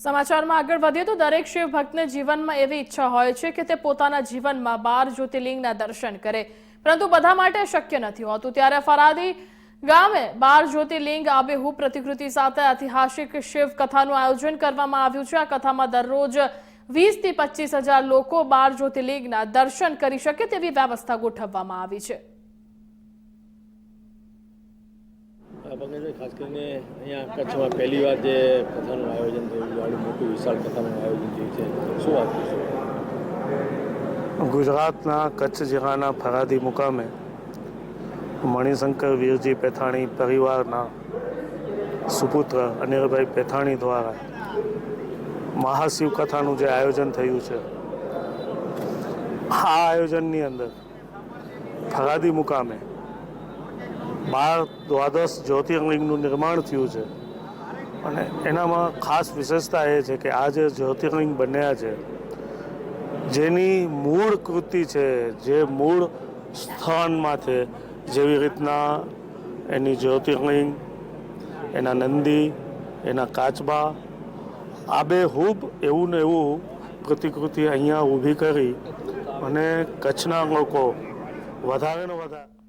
સમાચારમાં આગળ વધીએ તો દરેક શિવ ભક્તને જીવનમાં એવી ઈચ્છા હોય છે કે તે પોતાના જીવનમાં બાર જ્યોતિર્લિંગના દર્શન કરે. પરંતુ બધા માટે શક્ય નથી હોતું. ત્યારે ફરાદી ગામે બાર જ્યોતિર્લિંગ આબેહૂબ પ્રતિકૃતિ સાથે ઐતિહાસિક શિવ કથાનું આયોજન કરવામાં આવ્યું છે. આ કથામાં દરરોજ વીસથી પચીસ હજાર લોકો બાર જ્યોતિર્લિંગના દર્શન કરી શકે તેવી વ્યવસ્થા ગોઠવવામાં આવી છે આ પંકજભાઈ ખાસ કરીને અહીંયા કચ્છમાં પહેલી વાર જે કથાનું આયોજન થયું આવડું મોટું વિશાળ કથાનું આયોજન થયું છે. શું વાત કરશો ગુજરાતના કચ્છ જિલ્લાના ફરાદી મુકામે મણિશંકર વીરજી પેથાણી પરિવારના સુપુત્ર અનિલભાઈ પેથાણી દ્વારા મહાશિવ કથાનું જે આયોજન થયું છે, આ આયોજનની અંદર ફરાદી મુકામે બાર દ્વાદશ જ્યોતિર્લિંગનું નિર્માણ થયું છે. અને એનામાં ખાસ વિશેષતા એ છે કે આ જે જ્યોતિર્લિંગ બન્યા છે, જેની મૂળ કૃતિ છે, જે મૂળ સ્થાનમાં છે, જેવી રીતના એની જ્યોતિર્લિંગ, એના નંદી, એના કાચબા આબેહૂબ એવું ને એવું પ્રતિકૃતિ અહીંયા ઊભી કરી અને કચ્છના લોકો વધારે ને વધારે